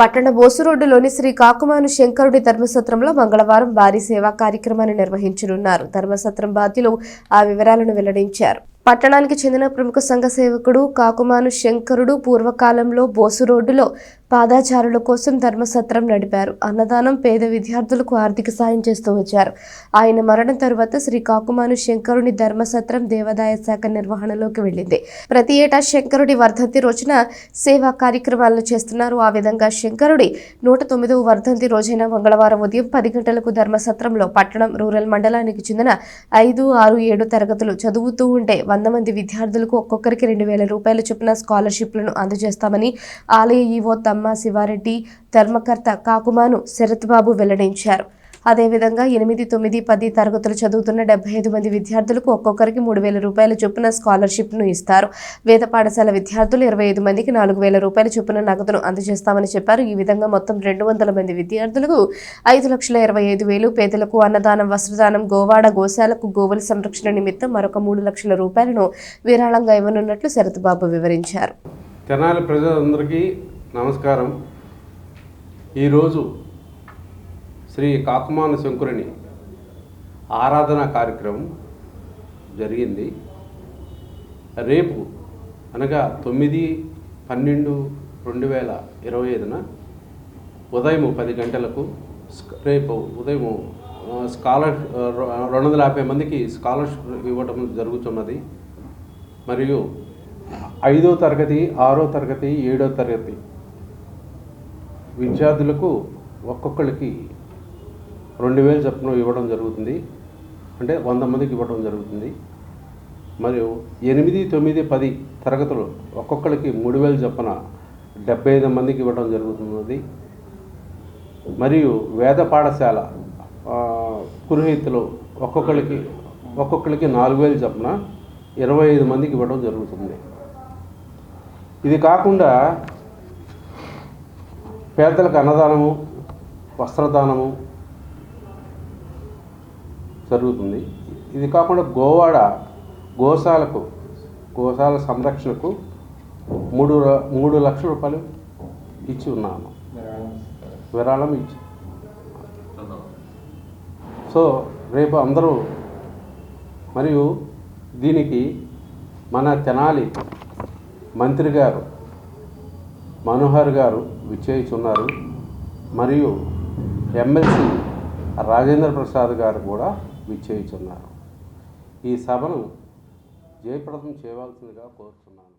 పట్టణ బోసురోడ్డులోని శ్రీ కాకుమాను శంకరుడి ధర్మసత్రంలో మంగళవారం భారీ సేవా కార్యక్రమాన్ని నిర్వహించనున్నారు. ధర్మసత్రం బాధ్యులు ఆ వివరాలను వెల్లడించారు. పట్టణానికి చెందిన ప్రముఖ సంఘ సేవకుడు కాకుమాను శంకరుడు పూర్వకాలంలో బోసు రోడ్డులో పాదాచారుల కోసం ధర్మసత్రం నడిపారు. అన్నదానం పేద విద్యార్థులకు ఆర్థిక సాయం చేస్తూ వచ్చారు. ఆయన మరణం తరువాత శ్రీ కాకుమాను శంకరుని ధర్మసత్రం దేవాదాయ శాఖ నిర్వహణలోకి వెళ్ళింది. ప్రతి ఏటా శంకరుడి వర్ధంతి రోజున సేవా కార్యక్రమాలను చేస్తున్నారు. ఆ విధంగా శంకరుడి నూట తొమ్మిదవ వర్ధంతి రోజైన మంగళవారం ఉదయం పది గంటలకు ధర్మసత్రంలో పట్టణం రూరల్ మండలానికి చెందిన ఐదు ఆరు ఏడు తరగతులు చదువుతూ ఉంటే వంద మంది విద్యార్థులకు ఒక్కొక్కరికి రెండు వేల రూపాయల చొప్పున స్కాలర్షిప్లను అందజేస్తామని ఆలయ ఈవో తమ్మ శివారెడ్డి ధర్మకర్త కాకుమాను శరత్బాబు వెల్లడించారు. అదేవిధంగా ఎనిమిది తొమ్మిది పది తరగతులు చదువుతున్న డెబ్బై ఐదు మంది విద్యార్థులకు ఒక్కొక్కరికి మూడు వేల రూపాయల చొప్పున స్కాలర్షిప్ను ఇస్తారు. వేద పాఠశాల విద్యార్థులు ఇరవై ఐదు మందికి నాలుగు వేల రూపాయల చొప్పున నగదును అందజేస్తామని చెప్పారు. ఈ విధంగా మొత్తం రెండు వందల మంది విద్యార్థులకు ఐదు లక్షల ఇరవై ఐదు వేలు పేదలకు అన్నదానం వస్త్రదానం గోవాడ గోశాలకు గోవుల సంరక్షణ నిమిత్తం మరొక మూడు లక్షల రూపాయలను విరాళంగా ఇవ్వనున్నట్లు శరత్బాబు వివరించారు. తెనాలి ప్రజలందరికీ నమస్కారం. ఈరోజు శ్రీ కాకుమాన శంకురుని ఆరాధన కార్యక్రమం జరిగింది. రేపు అనగా తొమ్మిది పన్నెండు రెండు వేల ఇరవై ఐదున ఉదయం పది గంటలకు రేపు ఉదయం స్కాలర్ రెండు వందల యాభై మందికి స్కాలర్షిప్ ఇవ్వడం జరుగుతున్నది. మరియు ఐదో తరగతి ఆరో తరగతి ఏడో తరగతి విద్యార్థులకు ఒక్కొక్కరికి రెండు వేలు చొప్పున ఇవ్వడం జరుగుతుంది. అంటే వంద మందికి ఇవ్వడం జరుగుతుంది. మరియు ఎనిమిది తొమ్మిది పది తరగతులు ఒక్కొక్కరికి మూడు వేలు చొప్పున డెబ్బై ఐదు మందికి ఇవ్వడం జరుగుతున్నది మరియు వేద పాఠశాల ఆ, పురోహితులు ఒక్కొక్కరికి ఒక్కొక్కరికి నాలుగు వేలు చొప్పున ఇరవై ఐదు మందికి ఇవ్వడం జరుగుతుంది. ఇది కాకుండా పేదలకు అన్నదానము వస్త్రదానము జరుగుతుంది. ఇది కాకుండా గోవాడ గోశాలకు గోశాల సంరక్షణకు మూడు మూడు లక్షల రూపాయలు ఇచ్చి ఉన్నాము విరాళం ఇచ్చి. సో రేపు అందరూ మరియు దీనికి మన తెనాలి మంత్రి గారు మనోహర్ గారు విచ్చేయిచున్నారు. మరియు ఎమ్మెల్సీ రాజేంద్ర ప్రసాద్ గారు కూడా విచ్చేయుచున్నారు. ఈ సభను జయప్రదం చేయవలసిందిగా కోరుతున్నాను